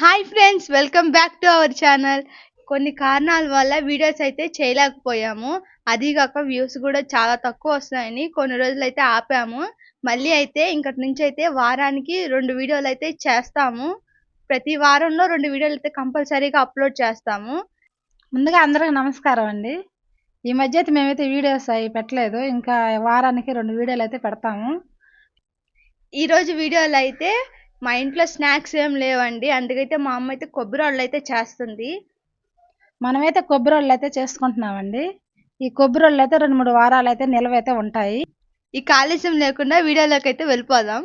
Hi friends welcome back to our channel కొన్ని కారణాల వల్ల వీడియోస్ అయితే చేయలేకపోయాము. అది కాక వ్యూస్ కూడా చాలా తక్కువ వస్తున్నాయని కొన్ని రోజులు అయితే ఆపాము. మళ్ళీ అయితే ఇంకటి నుంచి అయితే వారానికి రెండు వీడియోలు అయితే చేస్తాము. ప్రతి వారంలో రెండు వీడియోలు అయితే కంపల్సరీగా అప్లోడ్ చేస్తాము. ముందుగా అందరికి నమస్కారం అండి. ఈ మధ్య అయితే మేమైతే వీడియోస్ అవి పెట్టలేదు. ఇంకా వారానికి రెండు వీడియోలు అయితే పెడతాము. ఈరోజు వీడియోలు వీడియోలో అయితే మా ఇంట్లో స్నాక్స్ ఏం లేవండి. అందుకైతే మా అమ్మ అయితే కొబ్బరి వాళ్ళు అయితే చేస్తుంది. మనమైతే కొబ్బరి వాళ్ళు అయితే చేసుకుంటున్నామండి. ఈ కొబ్బరి వాళ్ళు అయితే రెండు మూడు వారాలు అయితే నిల్వ అయితే ఉంటాయి. ఈ కాలుష్యం లేకుండా వీడియోలోకి అయితే వెళ్ళిపోదాం.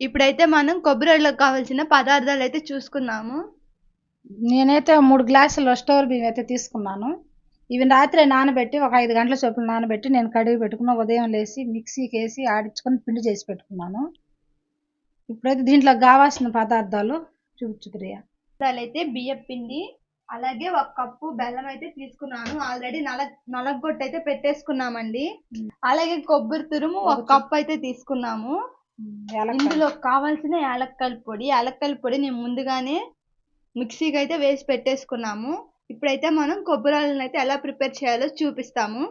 ఇప్పుడైతే మనం కొబ్బరి వాళ్ళకి కావాల్సిన పదార్థాలు అయితే చూసుకున్నాము నేనైతే మూడు గ్లాసులు స్టోర్ బియ్యం అయితే తీసుకున్నాను. ఇవి రాత్రి నానబెట్టి ఒక ఐదు గంటల చొప్పున నానబెట్టి నేను కడిగి పెట్టుకున్న ఉదయం లేసి మిక్సీకి వేసి ఆడించుకొని పిండి చేసి పెట్టుకున్నాను. ఇప్పుడైతే దీంట్లో కావాల్సిన పదార్థాలు చూపించు ప్రియ అయితే బియ్యం పిండి అలాగే ఒక కప్పు బెల్లం అయితే తీసుకున్నాను. ఆల్రెడీ నల నలగొట్టు అయితే పెట్టేసుకున్నామండి. అలాగే కొబ్బరి తురుము ఒక కప్పు అయితే తీసుకున్నాము. ఇందులో కావాల్సిన యాలక్కాయల పొడి యాలక్కాయల పొడి నేను ముందుగానే మిక్సీకి అయితే వేసి పెట్టేసుకున్నాము. ఇప్పుడైతే మనం కొబ్బరాలను అయితే ఎలా ప్రిపేర్ చేయాలో చూపిస్తాము.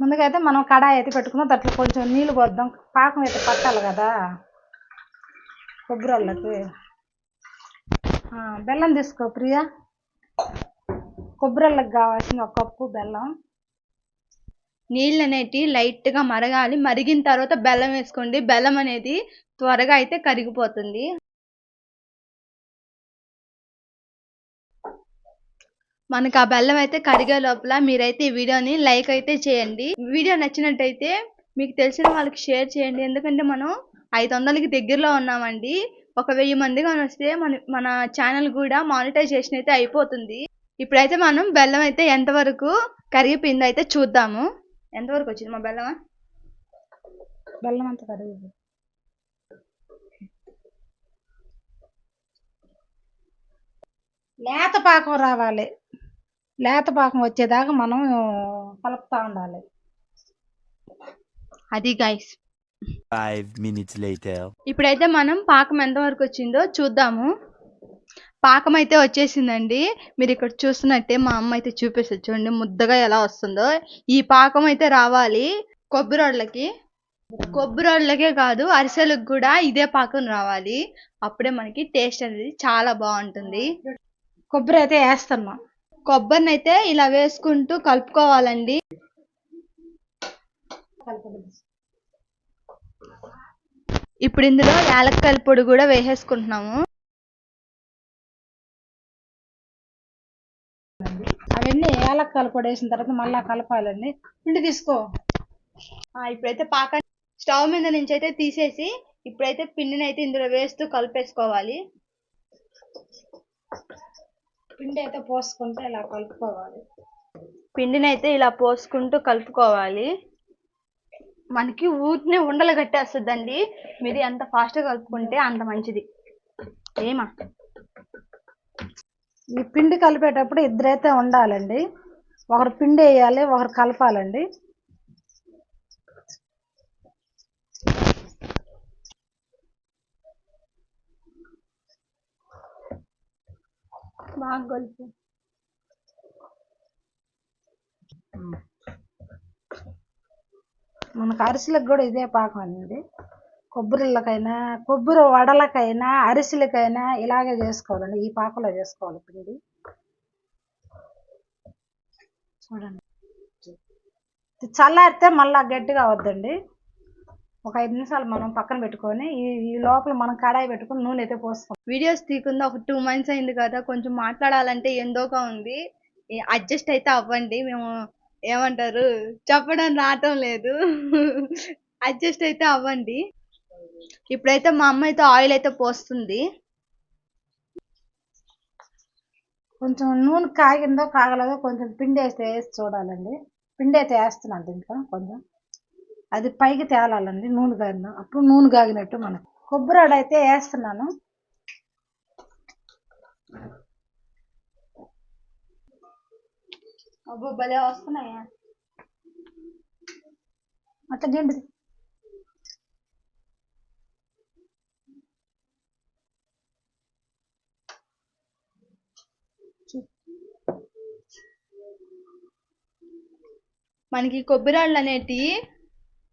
ముందుగా అయితే మనం కడాయి అయితే పెట్టుకున్నాం దాంట్లో కొంచెం నీళ్ళు పోద్దాం. పాకం అయితే పట్టాలి కదా. కొబ్బరాళ్ళకి బెల్లం తీసుకో ప్రియా. కొబ్బరిళ్ళకి కావాల్సిన ఒక కప్పు బెల్లం. నీళ్ళు అనేటి లైట్గా మరగాలి. మరిగిన తర్వాత బెల్లం వేసుకోండి. బెల్లం అనేది త్వరగా అయితే కరిగిపోతుంది. మనకు ఆ బెల్లం అయితే కరిగే లోపల మీరైతే ఈ వీడియోని లైక్ అయితే చేయండి. వీడియో నచ్చినట్టయితే మీకు తెలిసిన వాళ్ళకి షేర్ చేయండి. ఎందుకంటే మనం ఐదు వందలకి దగ్గరలో ఉన్నామండి. ఒక వెయ్యి మంది కానీ వస్తే మన మన ఛానల్ కూడా మానిటైజేషన్ అయితే అయిపోతుంది. ఇప్పుడైతే మనం బెల్లం అయితే ఎంతవరకు కరిగిపోయిందో అయితే చూద్దాము. ఎంతవరకు వచ్చింది మా బెల్లమా? బెల్లం అంతా కరిగి లేత పాకం రావాలి. లేత పాకం వచ్చేదాకా మనం కలుపుతా ఉండాలి. అది గైస్ Five minutes later. ఇప్పుడైతే మనం పాకం ఎంతవరకు వచ్చిందో చూద్దాము. పాకం అయితే వచ్చేసిందండి. మీరు ఇక్కడ చూస్తున్నట్టే మా అమ్మ అయితే చూపిస్తుంది చూడండి ముద్దగా ఎలా వస్తుందో. ఈ పాకం అయితే రావాలి కొబ్బరి వాళ్ళకి కొబ్బరి వాళ్ళకే కాదు అరిసెలకు కూడా ఇదే పాకం రావాలి. అప్పుడే మనకి టేస్ట్ అనేది చాలా బాగుంటుంది. కొబ్బరి అయితే వేస్తున్నాం. కొబ్బరిని అయితే ఇలా వేసుకుంటూ కలుపుకోవాలండి. ఇప్పుడు ఇందులో యాలక్కాయల పొడి కూడా వేసేసుకుంటున్నాము. అవన్నీ ఏలక్కాయలు పొడి వేసిన తర్వాత మళ్ళా కలపాలండి. పిండి తీసుకో. ఇప్పుడైతే పాక స్టవ్ మీద నుంచి అయితే తీసేసి ఇప్పుడైతే పిండిని అయితే ఇందులో వేస్తూ కలిపేసుకోవాలి. పిండి అయితే పోసుకుంటే ఇలా కలుపుకోవాలి. పిండిని అయితే ఇలా పోసుకుంటూ కలుపుకోవాలి. మనకి ఊరినే ఉండలు కట్టేస్తుందండి. మీరు ఎంత ఫాస్ట్గా కలుపుకుంటే అంత మంచిది. ఏమా? ఈ పిండి కలిపేటప్పుడు ఇద్దరైతే ఉండాలండి. ఒకరు పిండి వేయాలి ఒకరు కలపాలండి. బాగా మనకు అరిసెలకు కూడా ఇదే పాకం అండి కొబ్బరిళ్ళకైనా కొబ్బరి వడలకైనా అరిసెలకైనా ఇలాగే చేసుకోవాలండి. ఈ పాకలో చేసుకోవాలి పిండి. చూడండి. చల్లారితే మళ్ళా గట్టిగా అవద్దండి. ఒక ఐదు నిమిషాలు మనం పక్కన పెట్టుకొని ఈ లోపల మనం కడాయి పెట్టుకొని నూనె అయితే పోసుకోం వీడియోస్ తీకుందా ఒక టూ మంత్స్ అయింది కదా కొంచెం మాట్లాడాలంటే ఎందోగా ఉంది. అడ్జస్ట్ అయితే అవ్వండి. మేము ఏమంటారు చెప్పడం రావటం లేదు. అడ్జస్ట్ అయితే అవ్వండి. ఇప్పుడైతే మా అమ్మ అయితే ఆయిల్ అయితే పోస్తుంది. కొంచెం నూనె కాగిందో కాగలేదో కొంచెం పిండి అయితే వేసి చూడాలండి. పిండి అయితే వేస్తున్నాను దీంట్లో కొంచెం. అది పైకి తేలాలండి నూనె కాగిన అప్పుడు నూనె కాగినట్టు మనకు. కొబ్బరి అయితే వేస్తున్నాను. అబ్బో భలే వస్తున్నాయా. అట్లా గిండి మనకి కొబ్బరి అనేటివి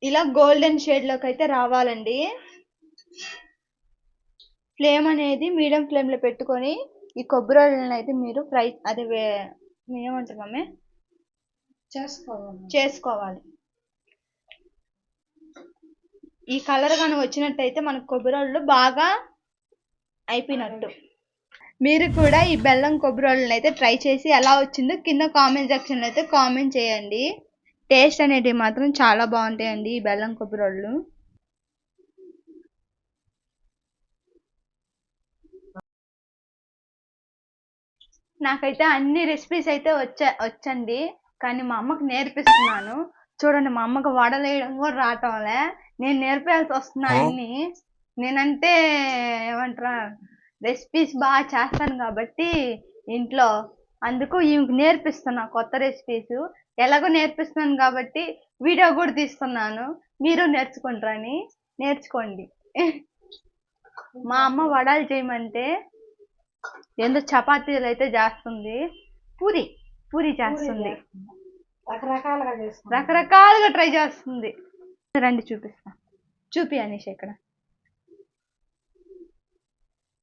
ఇలా గోల్డెన్ షేడ్లోకి అయితే రావాలండి. ఫ్లేమ్ అనేది మీడియం ఫ్లేమ్లో పెట్టుకొని ఈ కొబ్బరిళ్ళని అయితే మీరు ఫ్రై అదే మమ్మీ? చేసుకోవాలి చేసుకోవాలి. ఈ కలర్ కానీ వచ్చినట్టయితే మనకు కొబ్బరిళ్ళు బాగా అయిపోయినట్టు. మీరు కూడా ఈ బెల్లం కొబ్బరిళ్ళని అయితే ట్రై చేసి ఎలా వచ్చిందో కింద కామెంట్ సెక్షన్లో అయితే కామెంట్ చేయండి. టేస్ట్ అనేటివి మాత్రం చాలా బాగుంటాయండి ఈ బెల్లం కొబ్బరిళ్ళు నాకైతే అన్ని రెసిపీస్ అయితే వచ్చా వచ్చండి. కానీ మా అమ్మకి నేర్పిస్తున్నాను. చూడండి మా అమ్మకి వడలేయడం కూడా రావటంలే. నేను నేర్పేయాల్సి వస్తున్నా అన్ని. నేనంటే ఏమంటారా రెసిపీస్ బాగా చేస్తాను కాబట్టి ఇంట్లో అందుకు ఈమెకి నేర్పిస్తున్నా కొత్త రెసిపీస్ ఎలాగో నేర్పిస్తున్నాను కాబట్టి వీడియో కూడా తీస్తున్నాను. మీరు నేర్చుకుంటారని నేర్చుకోండి. మా అమ్మ వడలు చేయమంటే ఏందో చపాతీలు అయితే చేస్తుంది. పూరి పూరి చేస్తుంది. రకరకాలుగా రకరకాలుగా ట్రై చేస్తుంది. రండి చూపిస్తా. చూపి అనీష్ ఇక్కడ.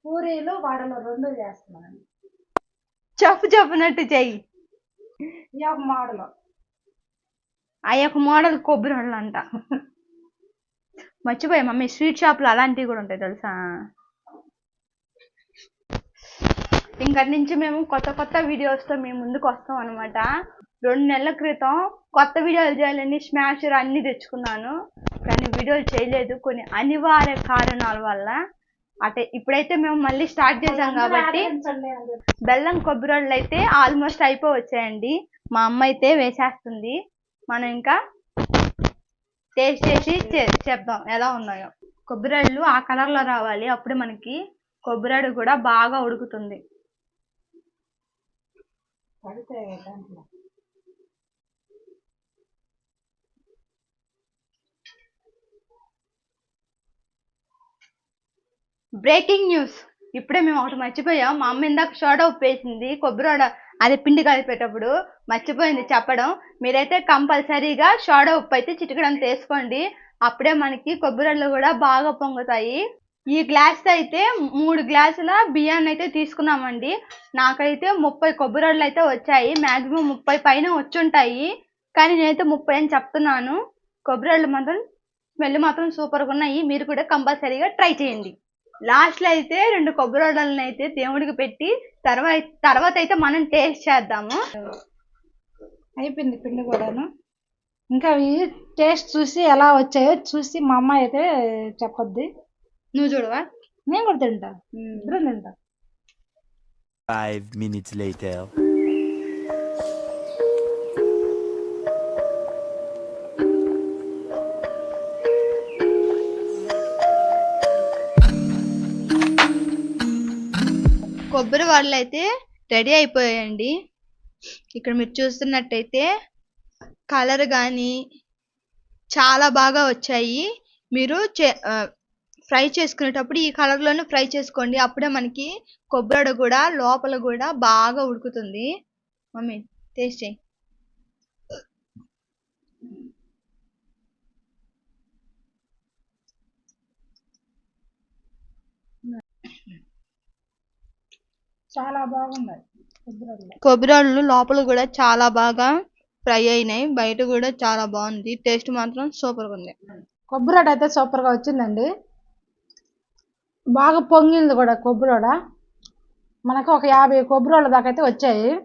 పూరీలు వడలు రెండు చేస్తున్నాను. చెప్పు చెప్పినట్టు చెయ్యి. ఈ మోడల్. ఆ యొక్క మోడల్ కొబ్బరి వడలు అంట మర్చిపోయా మమ్మీ స్వీట్ షాప్లో అలాంటివి కూడా ఉంటాయి తెలుసా? ఇంకటి నుంచి మేము కొత్త కొత్త వీడియోస్తో మేము ముందుకు వస్తాం అనమాట రెండు నెలల క్రితం కొత్త వీడియోలు చేయాలని స్మాషర్ అన్ని తెచ్చుకున్నాను. కానీ వీడియోలు చేయలేదు. కొన్ని అనివార్య కారణాల వల్ల అంటే ఇప్పుడైతే మేము మళ్ళీ స్టార్ట్ చేసాం కాబట్టి బెల్లం కొబ్బరి అయితే ఆల్మోస్ట్ అయిపోయి వచ్చాయండి మా అమ్మ అయితే వేసేస్తుంది. మనం ఇంకా టేస్ట్ చేసి చెప్దాం ఎలా ఉన్నాయో. కొబ్బరిళ్ళు ఆ కలర్లో రావాలి. అప్పుడే మనకి కొబ్బరిడు కూడా బాగా ఉడుకుతుంది. Breaking news. ఇప్పుడే మేము ఒకటి మర్చిపోయాం. మా అమ్మ ఇందాక షోడా ఉప్పు వేసింది కొబ్బరి అది అదే పిండి కలిపేటప్పుడు మర్చిపోయింది చెప్పడం. మీరైతే కంపల్సరీగా షోడా ఉప్పు అయితే చిటికడం తీసుకోండి అప్పుడే మనకి కొబ్బరిళ్ళు కూడా బాగా పొంగుతాయి. ఈ గ్లాస్ అయితే మూడు గ్లాసుల బియ్యాన్ని అయితే తీసుకున్నామండి. నాకైతే ముప్పై కొబ్బరిళ్ళు అయితే వచ్చాయి. మాక్సిమం ముప్పై పైన వచ్చుంటాయి. కానీ నేనైతే ముప్పై అని చెప్తున్నాను. కొబ్బరిళ్ళు మాత్రం స్మెల్ మాత్రం సూపర్గా ఉన్నాయి. మీరు కూడా కంపల్సరీగా ట్రై చేయండి. లాస్ట్లో అయితే రెండు కొబ్బరి వడలను అయితే దేవుడికి పెట్టి తర్వాత తర్వాత అయితే మనం టేస్ట్ చేద్దాము. అయిపోయింది పిండి కూడాను. ఇంకా ఈ టేస్ట్ చూసి ఎలా వచ్చాయో చూసి మా అమ్మ అయితే చెప్పొద్ది. నువ్వు చూడవా? నేను కూడా తింటా. ఇద్దరం తింటా. Five minutes later. కొబ్బరి వాళ్ళు అయితే రెడీ అయిపోయాయండి. ఇక్కడ మీరు చూస్తున్నట్టయితే కలర్ కానీ చాలా బాగా వచ్చాయి. మీరు చే- ఫ్రై చేసుకునేటప్పుడు ఈ కలర్లోనే ఫ్రై చేసుకోండి. అప్పుడే మనకి కొబ్బరి కూడా లోపల కూడా బాగా ఉడుకుతుంది. మమ్మీ టేస్ట్ చేయి. చాలా బాగున్నాయి కొబ్బరి లోపల కూడా చాలా బాగా ఫ్రై అయినాయి. బయట కూడా చాలా బాగుంది. టేస్ట్ మాత్రం సూపర్గా ఉంది. కొబ్బరి అయితే సూపర్గా వచ్చిందండి. బాగా పొంగింది కూడా కొబ్బరి మనకు ఒక యాభై కొబ్బరి దాకా అయితే వచ్చాయి.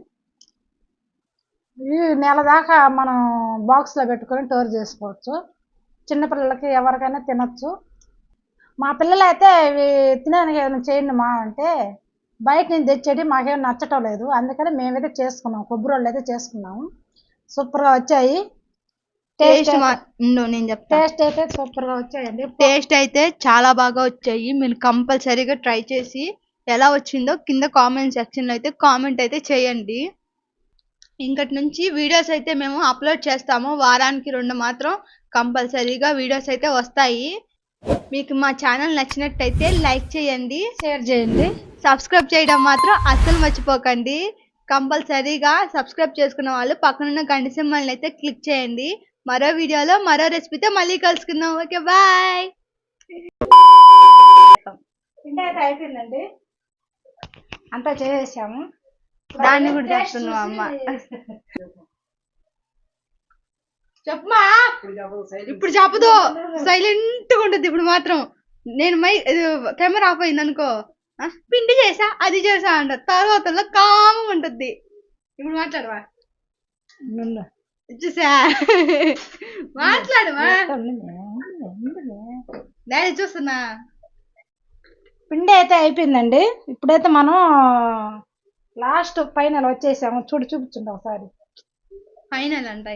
ఈ నెల దాకా మనం బాక్స్లో పెట్టుకొని స్టోర్ చేసుకోవచ్చు. చిన్నపిల్లలకి ఎవరికైనా తినొచ్చు. మా పిల్లలు అయితే ఇవి తినడానికి ఏమైనా చేయండి మా అంటే బయట నుంచి తెచ్చేది మాకేం నచ్చటం లేదు. అందుకని మేమైతే చేసుకున్నాం. కొబ్బరి వాళ్ళు అయితే చేసుకున్నాము. సూపర్గా వచ్చాయి. టేస్ట్ నేను చెప్తా. టేస్ట్ అయితే సూపర్గా వచ్చాయండి. టేస్ట్ అయితే చాలా బాగా వచ్చాయి. మీరు కంపల్సరీగా ట్రై చేసి ఎలా వచ్చిందో కింద కామెంట్ సెక్షన్లో అయితే కామెంట్ అయితే చేయండి. ఇంకటి నుంచి వీడియోస్ అయితే మేము అప్లోడ్ చేస్తాము. వారానికి రెండు మాత్రం కంపల్సరీగా వీడియోస్ అయితే వస్తాయి. మీకు మా ఛానల్ నచ్చినట్టయితే లైక్ చేయండి షేర్ చేయండి. సబ్స్క్రైబ్ చేయడం మాత్రం అస్సలు మర్చిపోకండి. కంపల్సరీగా సబ్స్క్రైబ్ చేసుకున్న వాళ్ళు పక్కనున్న గంట సింబల్ని అయితే క్లిక్ చేయండి. మరో వీడియోలో మరో రెసిపీతో మళ్ళీ కలుసుకుందాం. Okay bye. అయిపోయిందండి. అంతా చేసేసాము. దాన్ని కూడా చేస్తుంది మా అమ్మ? చెప్పమా ఇప్పుడు చెప్పదు సైలెంట్గా ఉంటుంది ఇప్పుడు మాత్రం. నేను మై కెమెరా ఆఫ్ అయింది అనుకో పిండి చేసా అది చేసా అంట. తర్వాత కామం ఉంటుంది. ఇప్పుడు మాట్లాడవా. చూసా? మాట్లాడవా. డాడీ చూస్తున్నా. పిండి అయితే అయిపోయిందండి. ఇప్పుడైతే మనం లాస్ట్ ఫైనల్ వచ్చేసాము. చూడు చూపించండి ఒకసారి. ఫైనల్ అంట.